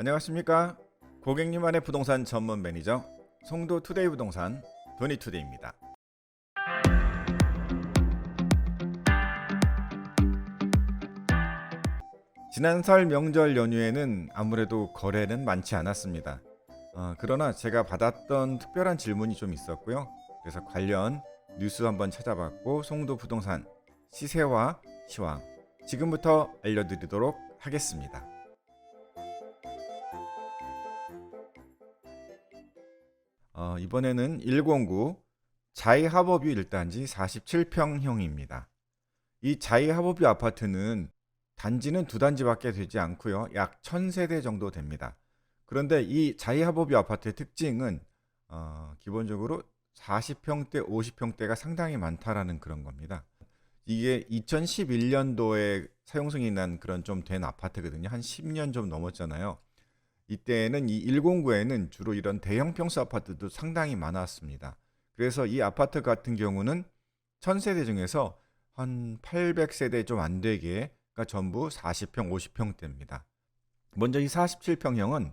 안녕하십니까 고객님만의 부동산 전문 매니저 송도 투데이 부동산 도니 투데이입니다. 지난 설 명절 연휴에는 아무래도 거래는 많지 않았습니다. 어, 그러나 제가 받았던 특별한 질문이 좀 있었고요. 그래서 관련 뉴스 한번 찾아봤고 송도 부동산 시세와 시황 지금부터 알려드리도록 하겠습니다. 이번에는 109 자이하버뷰 일단지 47평형입니다. 이 자이하버뷰 아파트는 단지는 두 단지밖에 되지 않고요. 약 1000세대 정도 됩니다. 그런데 이 자이하버뷰 아파트의 특징은 어, 기본적으로 40평대, 50평대가 상당히 많다라는 그런 겁니다. 이게 2011년도에 사용승이 난 그런 좀 된 아파트거든요. 한 10년 좀 넘었잖아요. 이때는 이 109에는 주로 이런 대형 평수 아파트도 상당히 많았습니다. 그래서 이 아파트 같은 경우는 1000세대 중에서 한 800세대 좀 안 되게 가 전부 40평, 50평대입니다. 먼저 이 47평형은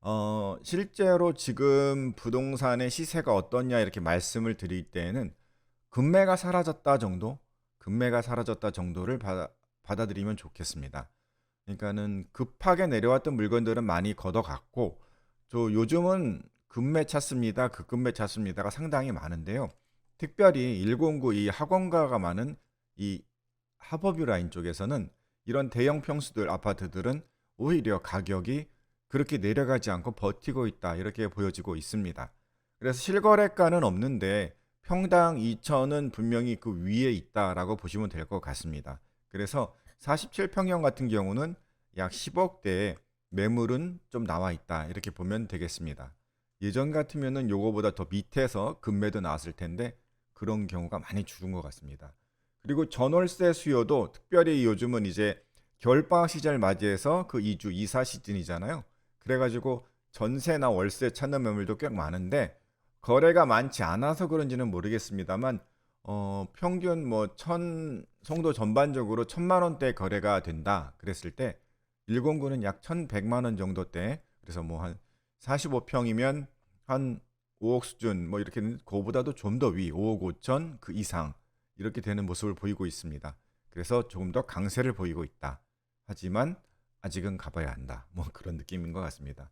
어, 실제로 지금 부동산의 시세가 어떻냐 이렇게 말씀을 드릴 때에는 금매가 사라졌다 정도, 금매가 사라졌다 정도를 받아, 받아들이면 좋겠습니다. 그러니까는 급하게 내려왔던 물건들은 많이 걷어갔고, 저 요즘은 금매 찾습니다, 급금매 찾습니다가 상당히 많은데요. 특별히 109 이 학원가가 많은 이 하버뷰 라인 쪽에서는 이런 대형 평수들 아파트들은 오히려 가격이 그렇게 내려가지 않고 버티고 있다 이렇게 보여지고 있습니다. 그래서 실거래가는 없는데 평당 2천은 분명히 그 위에 있다라고 보시면 될 것 같습니다. 그래서 47평형 같은 경우는 약 10억대의 매물은 좀 나와 있다 이렇게 보면 되겠습니다. 예전 같으면은 요거보다 더 밑에서 금매도 나왔을 텐데 그런 경우가 많이 줄은 것 같습니다. 그리고 전월세 수요도 특별히 요즘은 이제 겨울방학 시즌을 맞이해서 그 2주 이사 시즌이잖아요. 그래가지고 전세나 월세 찾는 매물도 꽤 많은데 거래가 많지 않아서 그런지는 모르겠습니다만 어, 평균 뭐 천 송도 전반적으로 천만 원대 거래가 된다 그랬을 때 109는 약 1,100만 원 정도대 그래서 뭐 한 45평이면 한 5억 수준 뭐 이렇게 그보다도 좀 더 위 5억 5천 그 이상 이렇게 되는 모습을 보이고 있습니다. 그래서 조금 더 강세를 보이고 있다. 하지만 아직은 가봐야 한다. 뭐 그런 느낌인 것 같습니다.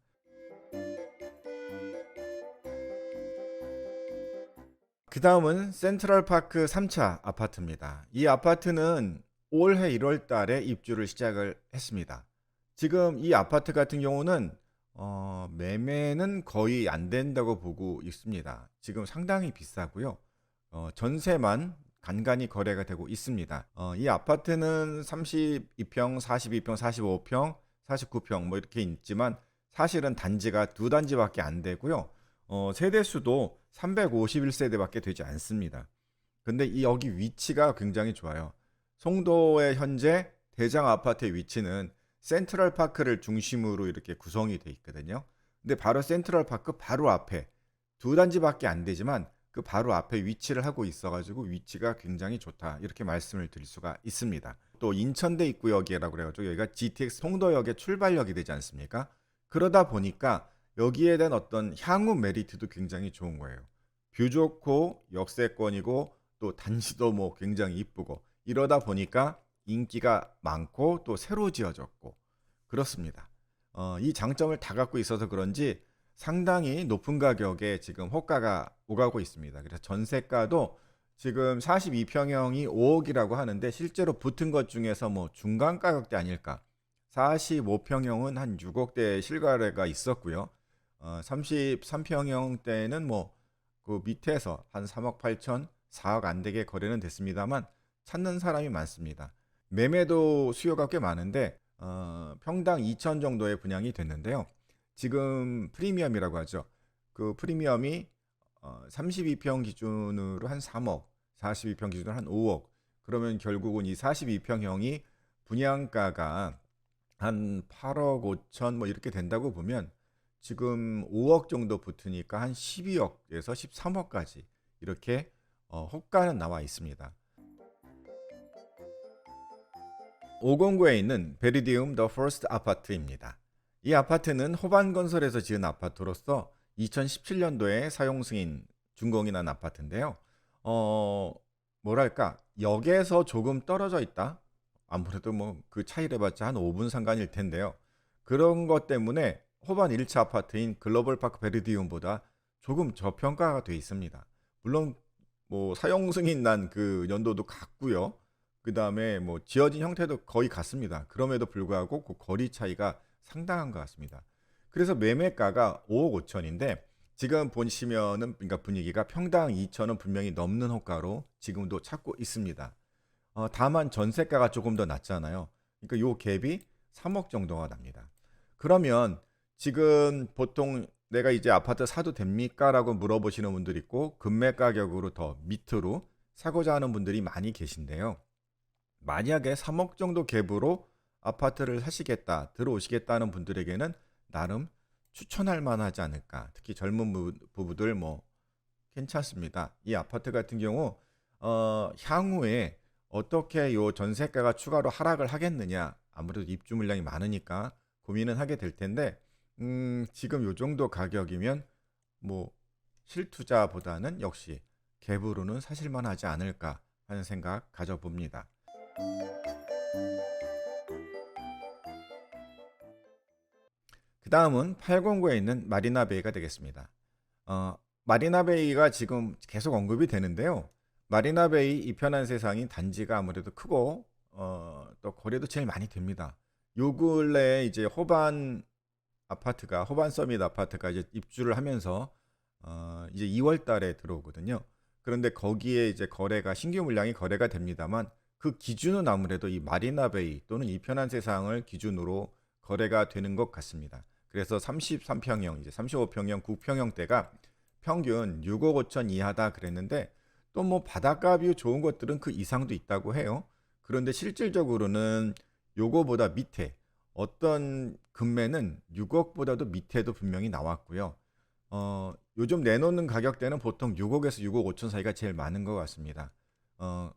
그 다음은 센트럴파크 3차 아파트입니다. 이 아파트는 올해 1월 달에 입주를 시작을 했습니다. 지금 이 아파트 같은 경우는 어, 매매는 거의 안 된다고 보고 있습니다. 지금 상당히 비싸고요. 어, 전세만 간간히 거래가 되고 있습니다. 어, 이 아파트는 32평, 42평, 45평, 49평 뭐 이렇게 있지만 사실은 단지가 두 단지밖에 안 되고요. 어, 세대 수도 351세대밖에 되지 않습니다. 근데 이 여기 위치가 굉장히 좋아요. 송도의 현재 대장 아파트의 위치는 센트럴 파크를 중심으로 이렇게 구성이 돼 있거든요. 근데 바로 센트럴 파크 바로 앞에 두 단지밖에 안 되지만 그 바로 앞에 위치를 하고 있어가지고 위치가 굉장히 좋다 이렇게 말씀을 드릴 수가 있습니다. 또 인천대 입구역이라고 그래가지고 여기가 GTX 송도역의 출발역이 되지 않습니까? 그러다 보니까 여기에 대한 어떤 향후 메리트도 굉장히 좋은 거예요. 뷰 좋고 역세권이고 또 단지도 뭐 굉장히 이쁘고 이러다 보니까 인기가 많고 또 새로 지어졌고 그렇습니다. 어, 이 장점을 다 갖고 있어서 그런지 상당히 높은 가격에 지금 호가가 오가고 있습니다. 그래서 전세가도 지금 42평형이 5억이라고 하는데 실제로 붙은 것 중에서 뭐 중간 가격대 아닐까. 45평형은 한 6억대 실거래가 있었고요. 어, 33평형 때는 뭐 그 밑에서 한 3억 8천, 4억 안 되게 거래는 됐습니다만 찾는 사람이 많습니다. 매매도 수요가 꽤 많은데 어, 평당 2천 정도의 분양이 됐는데요. 지금 프리미엄이라고 하죠. 그 프리미엄이 어, 32평 기준으로 한 3억, 42평 기준으로 한 5억. 그러면 결국은 이 42평형이 분양가가 한 8억 5천 뭐 이렇게 된다고 보면 지금 5억 정도 붙으니까 한 12억에서 13억까지 이렇게 어, 호가는 나와 있습니다. 509에 있는 베리디움 더 퍼스트 아파트입니다. 이 아파트는 호반건설에서 지은 아파트로서 2017년도에 사용 승인 준공이 난 아파트인데요. 어, 뭐랄까, 역에서 조금 떨어져 있다. 아무래도 뭐 그 차이를 봤자 한 5분 상관일 텐데요. 그런 것 때문에 호반 1차 아파트인 글로벌 파크 베르디움보다 조금 저평가가 돼 있습니다. 물론 뭐 사용 승인 난 그 연도도 같고요. 그 다음에 뭐 지어진 형태도 거의 같습니다. 그럼에도 불구하고 그 거리 차이가 상당한 것 같습니다. 그래서 매매가가 5억 5천인데 지금 보시면은 그러니까 분위기가 평당 2천원 분명히 넘는 호가로 지금도 찾고 있습니다. 어, 다만 전세가가 조금 더 낮잖아요. 그러니까 요 갭이 3억 정도가 납니다. 그러면 지금 보통 내가 이제 아파트 사도 됩니까? 라고 물어보시는 분들 있고 금매 가격으로 더 밑으로 사고자 하는 분들이 많이 계신데요. 만약에 3억 정도 갭으로 아파트를 사시겠다, 들어오시겠다는 분들에게는 나름 추천할 만하지 않을까. 특히 젊은 부- 부부들 뭐 괜찮습니다. 이 아파트 같은 경우 어, 향후에 어떻게 요 전세가가 추가로 하락을 하겠느냐. 아무래도 입주 물량이 많으니까 고민은 하게 될 텐데 음, 지금 요 정도 가격이면 뭐 실투자보다는 역시 갭으로는 사실만 하지 않을까 하는 생각 가져봅니다. 그 다음은 809에 있는 마리나베이가 되겠습니다. 어, 마리나베이가 지금 계속 언급이 되는데요. 마리나베이 이편한 세상이 단지가 아무래도 크고 어, 또 거래도 제일 많이 됩니다. 요 근래에 이제 호반 아파트가 호반 서밋 아파트가 이제 입주를 하면서 어, 이제 2월 달에 들어오거든요. 그런데 거기에 이제 거래가 신규 물량이 거래가 됩니다만 그 기준은 아무래도 이 마리나베이 또는 이 편한 세상을 기준으로 거래가 되는 것 같습니다. 그래서 33평형, 이제 35평형, 9평형대가 평균 6억 5천 이하다 그랬는데 또 뭐 바닷가 뷰 좋은 것들은 그 이상도 있다고 해요. 그런데 실질적으로는 요거보다 밑에 어떤 금매는 6억보다도 밑에도 분명히 나왔고요. 어, 요즘 내놓는 가격대는 보통 6억에서 6억 5천 사이가 제일 많은 것 같습니다. 어,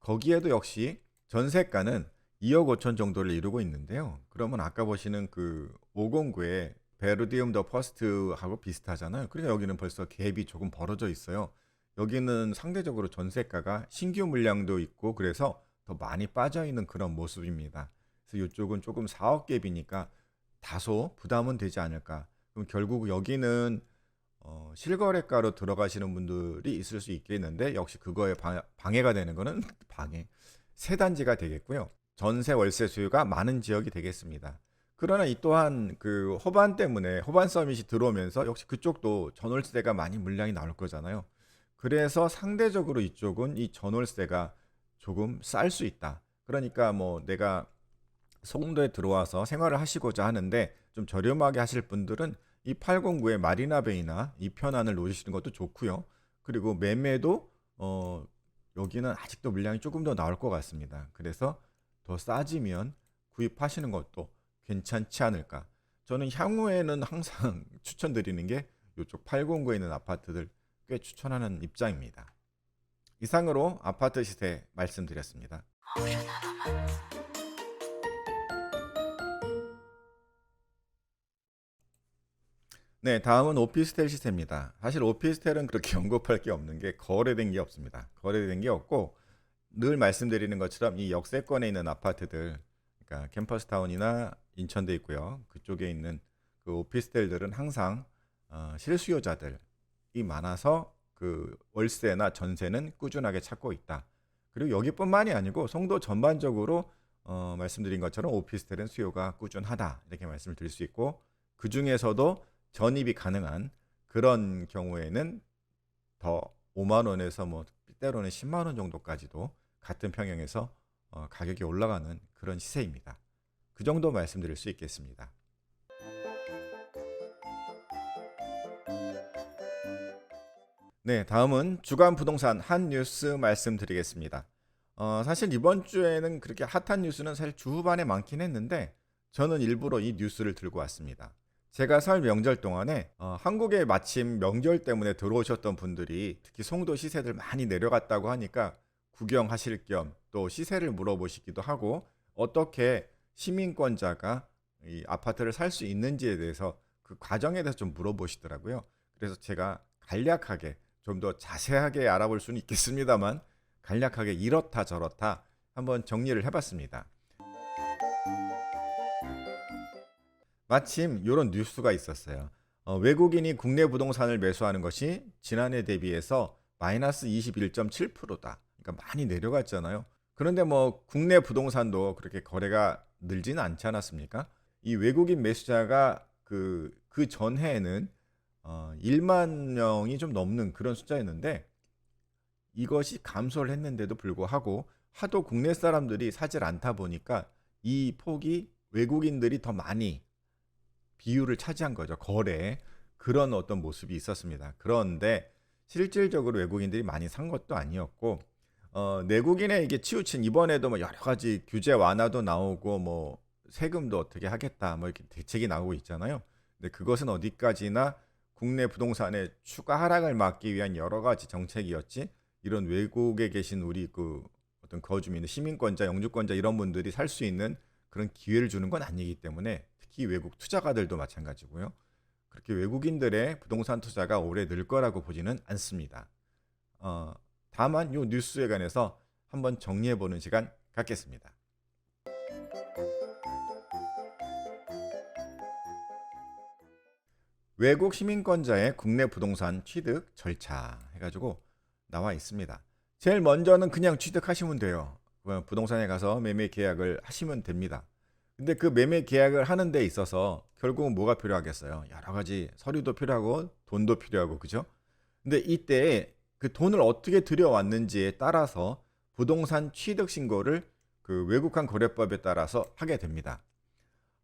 거기에도 역시 전세가는 2억 5천 정도를 이루고 있는데요. 그러면 아까 보시는 그 509의 베르디움 더 퍼스트하고 비슷하잖아요. 그러니까 여기는 벌써 갭이 조금 벌어져 있어요. 여기는 상대적으로 전세가가 신규 물량도 있고 그래서 더 많이 빠져 있는 그런 모습입니다. 그래서 이쪽은 조금 4억 갭이니까 다소 부담은 되지 않을까. 그럼 결국 여기는 어, 실거래가로 들어가시는 분들이 있을 수 있겠는데 역시 그거에 방, 방해 가 되는 거는 방해 세 단지가 되겠고요. 전세 월세 수요가 많은 지역이 되겠습니다. 그러나 이 또한 그 호반 때문에 호반 서밋이 들어오면서 역시 그쪽도 전월세가 많이 물량이 나올 거잖아요. 그래서 상대적으로 이쪽은 이 전월세가 조금 쌀 수 있다. 그러니까 뭐 내가 송도에 들어와서 생활을 하시고자 하는데 좀 저렴하게 하실 분들은 이 809의 마리나베이나 이 편안을 놓으시는 것도 좋고요. 그리고 매매도 어 여기는 아직도 물량이 조금 더 나올 것 같습니다. 그래서 더 싸지면 구입하시는 것도 괜찮지 않을까. 저는 향후에는 항상 추천드리는 게 이쪽 809에 있는 아파트들 꽤 추천하는 입장입니다. 이상으로 아파트 시세 말씀드렸습니다. 네, 다음은 오피스텔 시세입니다. 사실 오피스텔은 그렇게 언급할 게 없는 게 거래된 게 없습니다. 거래된 게 없고 늘 말씀드리는 것처럼 이 역세권에 있는 아파트들, 그러니까 캠퍼스타운이나 인천대 있고요. 그쪽에 있는 그 오피스텔들은 항상 어, 실수요자들이 많아서 그 월세나 전세는 꾸준하게 찾고 있다. 그리고 여기뿐만이 아니고 송도 전반적으로 어, 말씀드린 것처럼 오피스텔은 수요가 꾸준하다 이렇게 말씀을 드릴 수 있고 그 중에서도 전입이 가능한 그런 경우에는 더 5만 원에서 뭐 때로는 10만 원 정도까지도 같은 평형에서 어, 가격이 올라가는 그런 시세입니다. 그 정도 말씀드릴 수 있겠습니다. 네, 다음은 주간 부동산 한 뉴스 말씀드리겠습니다. 어, 사실 이번 주에는 그렇게 핫한 뉴스는 사실 주 후반에 많긴 했는데 저는 일부러 이 뉴스를 들고 왔습니다. 제가 설 명절 동안에 어, 한국에 마침 명절 때문에 들어오셨던 분들이 특히 송도 시세들 많이 내려갔다고 하니까 구경하실 겸 또 시세를 물어보시기도 하고 어떻게 시민권자가 이 아파트를 살 수 있는지에 대해서 그 과정에 대해서 좀 물어보시더라고요. 그래서 제가 간략하게 좀 더 자세하게 알아볼 수는 있겠습니다만 간략하게 이렇다 저렇다 한번 정리를 해봤습니다. 마침 이런 뉴스가 있었어요. 어, 외국인이 국내 부동산을 매수하는 것이 지난해 대비해서 마이너스 21.7%다. 그러니까 많이 내려갔잖아요. 그런데 뭐 국내 부동산도 그렇게 거래가 늘지는 않지 않았습니까? 이 외국인 매수자가 그, 그 전해에는 어, 1만 명이 좀 넘는 그런 숫자였는데 이것이 감소를 했는데도 불구하고 하도 국내 사람들이 사질 않다 보니까 이 폭이 외국인들이 더 많이 비율을 차지한 거죠. 거래에 그런 어떤 모습이 있었습니다. 그런데 실질적으로 외국인들이 많이 산 것도 아니었고 어, 내국인에 이게 치우친 이번에도 뭐 여러 가지 규제 완화도 나오고 뭐 세금도 어떻게 하겠다 뭐 이렇게 대책이 나오고 있잖아요. 근데 그것은 어디까지나 국내 부동산의 추가 하락을 막기 위한 여러 가지 정책이었지 이런 외국에 계신 우리 그 어떤 거주민, 시민권자, 영주권자 이런 분들이 살 수 있는 그런 기회를 주는 건 아니기 때문에 특히 외국 투자가들도 마찬가지고요. 그렇게 외국인들의 부동산 투자가 올해 늘 거라고 보지는 않습니다. 어, 다만 이 뉴스에 관해서 한번 정리해 보는 시간 갖겠습니다. 외국 시민권자의 국내 부동산 취득 절차 해가지고 나와 있습니다. 제일 먼저는 그냥 취득하시면 돼요. 어, 부동산에 가서 매매 계약을 하시면 됩니다. 근데 그 매매 계약을 하는 데 있어서 결국은 뭐가 필요하겠어요? 여러 가지 서류도 필요하고 돈도 필요하고 그죠? 근데 이때 그 돈을 어떻게 들여왔는지에 따라서 부동산 취득 신고를 그 외국한 거래법에 따라서 하게 됩니다.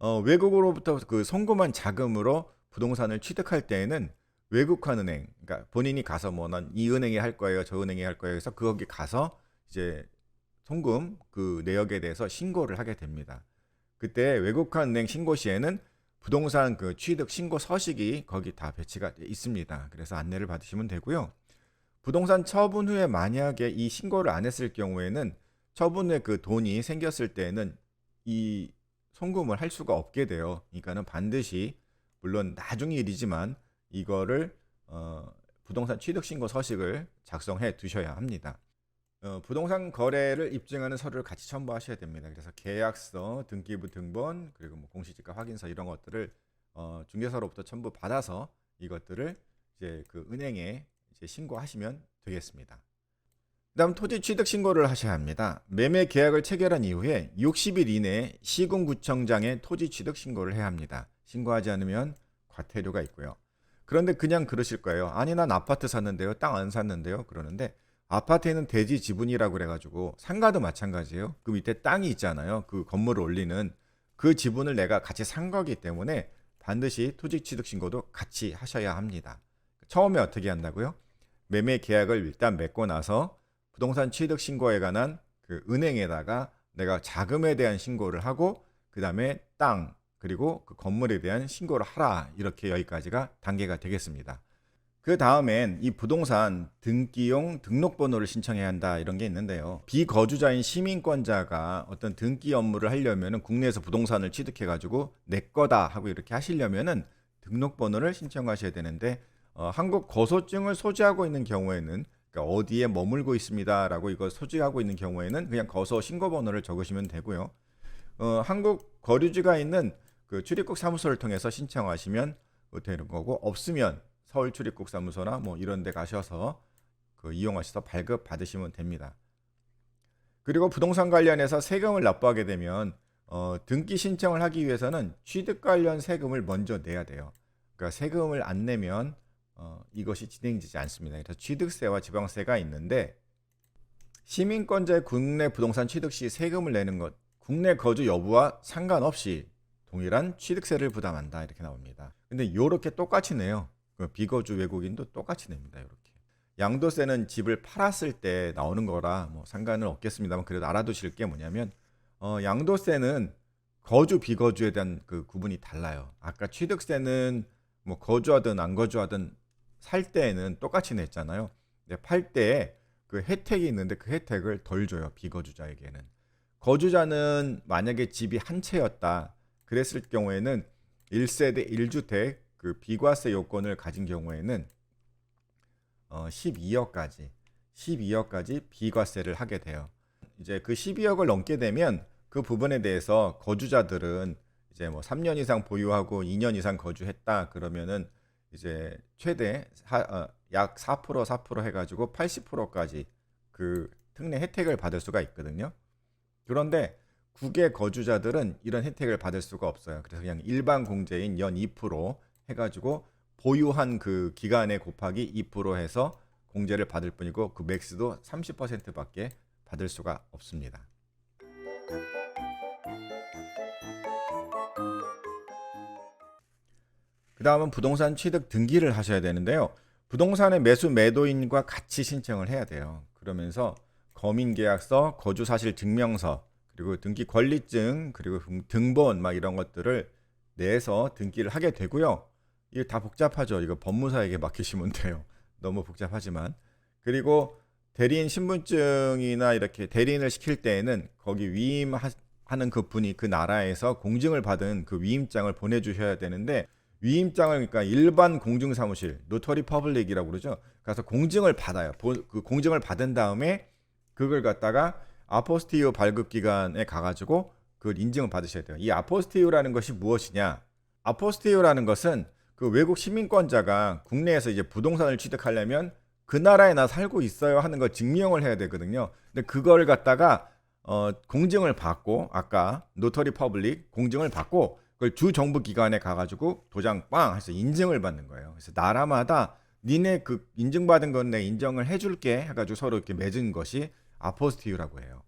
어, 외국으로부터 그 송금한 자금으로 부동산을 취득할 때에는 외국한 은행, 그러니까 본인이 가서 뭐 난 이 은행에 할 거예요, 저 은행에 할 거예요. 해서 거기 가서 이제 송금 그 내역에 대해서 신고를 하게 됩니다. 그때 외국한 은행 신고 시에는 부동산 그 취득 신고 서식이 거기 다 배치가 돼 있습니다. 그래서 안내를 받으시면 되고요. 부동산 처분 후에 만약에 이 신고를 안 했을 경우에는 처분 후에 그 돈이 생겼을 때는 이 송금을 할 수가 없게 돼요. 그러니까는 반드시 물론 나중 일이지만 이거를 어, 부동산 취득 신고 서식을 작성해 두셔야 합니다. 어, 부동산 거래를 입증하는 서류를 같이 첨부하셔야 됩니다. 그래서 계약서, 등기부 등본, 그리고 뭐 공시지가 확인서 이런 것들을 어, 중개사로부터 첨부 받아서 이것들을 이제 그 은행에 이제 신고하시면 되겠습니다. 그다음 토지 취득 신고를 하셔야 합니다. 매매 계약을 체결한 이후에 60일 이내에 시군구청장에 토지 취득 신고를 해야 합니다. 신고하지 않으면 과태료가 있고요. 그런데 그냥 그러실 거예요. 아니 난 아파트 샀는데요. 땅 안 샀는데요. 그러는데 아파트에는 대지 지분이라고 그래가지고 상가도 마찬가지예요. 그 밑에 땅이 있잖아요. 그 건물을 올리는 그 지분을 내가 같이 산 거기 때문에 반드시 토지 취득 신고도 같이 하셔야 합니다. 처음에 어떻게 한다고요? 매매 계약을 일단 맺고 나서 부동산 취득 신고에 관한 그 은행에다가 내가 자금에 대한 신고를 하고 그 다음에 땅 그리고 그 건물에 대한 신고를 하라 이렇게 여기까지가 단계가 되겠습니다. 그 다음엔 이 부동산 등기용 등록번호를 신청해야 한다 이런 게 있는데요. 비거주자인 시민권자가 어떤 등기 업무를 하려면은 국내에서 부동산을 취득해 가지고 내 거다 하고 이렇게 하시려면은 등록번호를 신청하셔야 되는데 어, 한국 거소증을 소지하고 있는 경우에는 그러니까 어디에 머물고 있습니다라고 이거 소지하고 있는 경우에는 그냥 거소 신고번호를 적으시면 되고요. 어, 한국 거류지가 있는 그 출입국 사무소를 통해서 신청하시면 되는 거고 없으면 서울 출입국 사무소나 뭐 이런 데 가셔서 그 이용하셔서 발급 받으시면 됩니다. 그리고 부동산 관련해서 세금을 납부하게 되면 어, 등기 신청을 하기 위해서는 취득 관련 세금을 먼저 내야 돼요. 그러니까 세금을 안 내면 어, 이것이 진행되지 않습니다. 그래서 취득세와 지방세가 있는데 시민권자의 국내 부동산 취득 시 세금을 내는 것, 국내 거주 여부와 상관없이 동일한 취득세를 부담한다 이렇게 나옵니다. 근데 이렇게 똑같이 내요. 그 비거주 외국인도 똑같이 냅니다. 이렇게. 양도세는 집을 팔았을 때 나오는 거라 뭐 상관은 없겠습니다만 그래도 알아두실 게 뭐냐면 어, 양도세는 거주 비거주에 대한 그 구분이 달라요. 아까 취득세는 뭐 거주하든 안 거주하든 살 때에는 똑같이 냈잖아요. 근데 팔 때에 그 혜택이 있는데 그 혜택을 덜 줘요. 비거주자에게는. 거주자는 만약에 집이 한 채였다. 그랬을 경우에는 1세대 1주택 그 비과세 요건을 가진 경우에는 어, 12억까지 12억까지 비과세를 하게 돼요. 이제 그 12억을 넘게 되면 그 부분에 대해서 거주자들은 이제 뭐 3년 이상 보유하고 2년 이상 거주했다 그러면은 이제 최대 사, 어, 약4% 4% 해가지고 80%까지 그 특례 혜택을 받을 수가 있거든요. 그런데 국외 거주자들은 이런 혜택을 받을 수가 없어요. 그래서 그냥 일반 공제인 연 2% 해가지고 보유한 그 기간에 곱하기 2% 해서 공제를 받을 뿐이고 그 맥스도 30%밖에 받을 수가 없습니다. 그 다음은 부동산 취득 등기를 하셔야 되는데요. 부동산의 매수 매도인과 같이 신청을 해야 돼요. 그러면서 거민계약서, 거주사실 증명서, 그리고 등기 권리증, 그리고 등본 막 이런 것들을 내서 등기를 하게 되고요. 이게 다 복잡하죠. 이거 법무사에게 맡기시면 돼요. 너무 복잡하지만. 그리고 대리인 신분증이나 이렇게 대리인을 시킬 때에는 거기 위임하는 그 분이 그 나라에서 공증을 받은 그 위임장을 보내주셔야 되는데 위임장을 그러니까 일반 공증사무실 노터리 퍼블릭이라고 그러죠. 가서 공증을 받아요. 보- 그 공증을 받은 다음에 그걸 갖다가 아포스티유 발급 기관에 가가지고 그걸 인증을 받으셔야 돼요. 이 아포스티유라는 것이 무엇이냐? 아포스티유라는 것은 그 외국 시민권자가 국내에서 이제 부동산을 취득하려면 그 나라에 나 살고 있어요 하는 걸 증명을 해야 되거든요. 근데 그걸 갖다가 어, 공증을 받고 아까 노터리 퍼블릭 공증을 받고 그걸 주 정부 기관에 가가지고 도장 빵 해서 인증을 받는 거예요. 그래서 나라마다 니네 그 인증받은 건 내 인정을 해줄게 해가지고 서로 이렇게 맺은 것이 아포스티유라고 해요.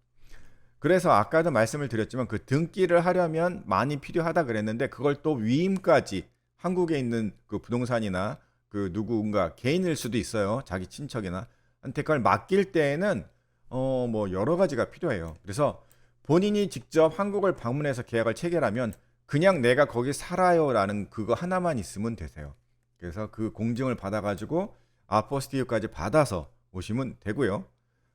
그래서 아까도 말씀을 드렸지만 그 등기를 하려면 많이 필요하다 그랬는데 그걸 또 위임까지 한국에 있는 그 부동산이나 그 누군가 개인일 수도 있어요. 자기 친척이나 한테 그걸 맡길 때에는 어 뭐 여러 가지가 필요해요. 그래서 본인이 직접 한국을 방문해서 계약을 체결하면 그냥 내가 거기 살아요라는 그거 하나만 있으면 되세요. 그래서 그 공증을 받아가지고 아포스티유까지 받아서 오시면 되고요.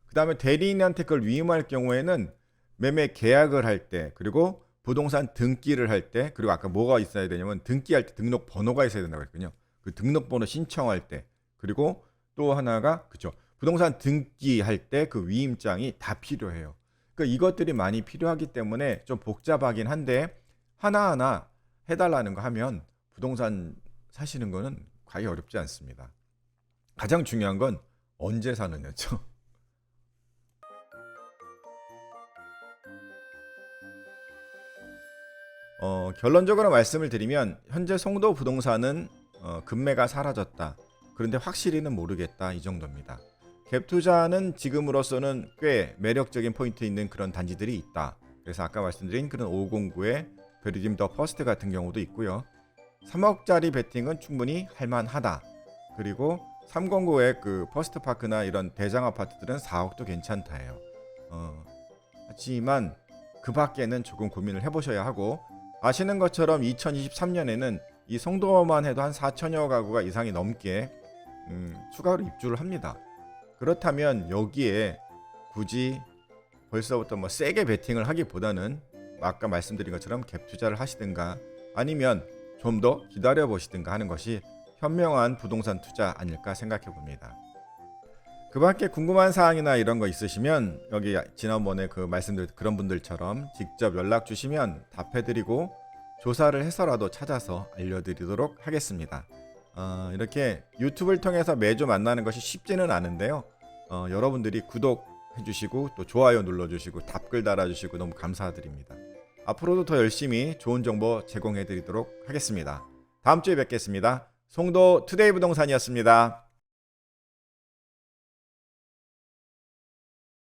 그 다음에 대리인한테 그걸 위임할 경우에는 매매 계약을 할 때, 그리고 부동산 등기를 할 때, 그리고 아까 뭐가 있어야 되냐면 등기할 때 등록 번호가 있어야 된다고 했거든요. 그 등록번호 신청할 때, 그리고 또 하나가 그죠. 부동산 등기할 때 그 위임장이 다 필요해요. 그러니까 이것들이 많이 필요하기 때문에 좀 복잡하긴 한데 하나하나 해달라는 거 하면 부동산 사시는 거는 과히 어렵지 않습니다. 가장 중요한 건 언제 사느냐죠. 어, 결론적으로 말씀을 드리면 현재 송도 부동산은 어, 금매가 사라졌다. 그런데 확실히는 모르겠다 이 정도입니다. 갭 투자는 지금으로서는 꽤 매력적인 포인트 있는 그런 단지들이 있다. 그래서 아까 말씀드린 그런 509의 베리즘 더 퍼스트 같은 경우도 있고요. 3억짜리 베팅은 충분히 할만하다. 그리고 309의 그 퍼스트 파크나 이런 대장 아파트들은 4억도 괜찮다예요. 어, 하지만 그 밖에는 조금 고민을 해보셔야 하고 아시는 것처럼 2023년에는 이 송도만 해도 한 4천여 가구가 이상이 넘게 음, 추가로 입주를 합니다. 그렇다면 여기에 굳이 벌써부터 뭐 세게 베팅을 하기보다는 아까 말씀드린 것처럼 갭 투자를 하시든가 아니면 좀 더 기다려 보시든가 하는 것이 현명한 부동산 투자 아닐까 생각해 봅니다. 그 밖에 궁금한 사항이나 이런 거 있으시면 여기 지난번에 그 말씀드린 그런 분들처럼 직접 연락 주시면 답해드리고 조사를 해서라도 찾아서 알려드리도록 하겠습니다. 어, 이렇게 유튜브를 통해서 매주 만나는 것이 쉽지는 않은데요. 어, 여러분들이 구독해주시고 또 좋아요 눌러주시고 답글 달아주시고 너무 감사드립니다. 앞으로도 더 열심히 좋은 정보 제공해드리도록 하겠습니다. 다음 주에 뵙겠습니다. 송도 투데이 부동산이었습니다.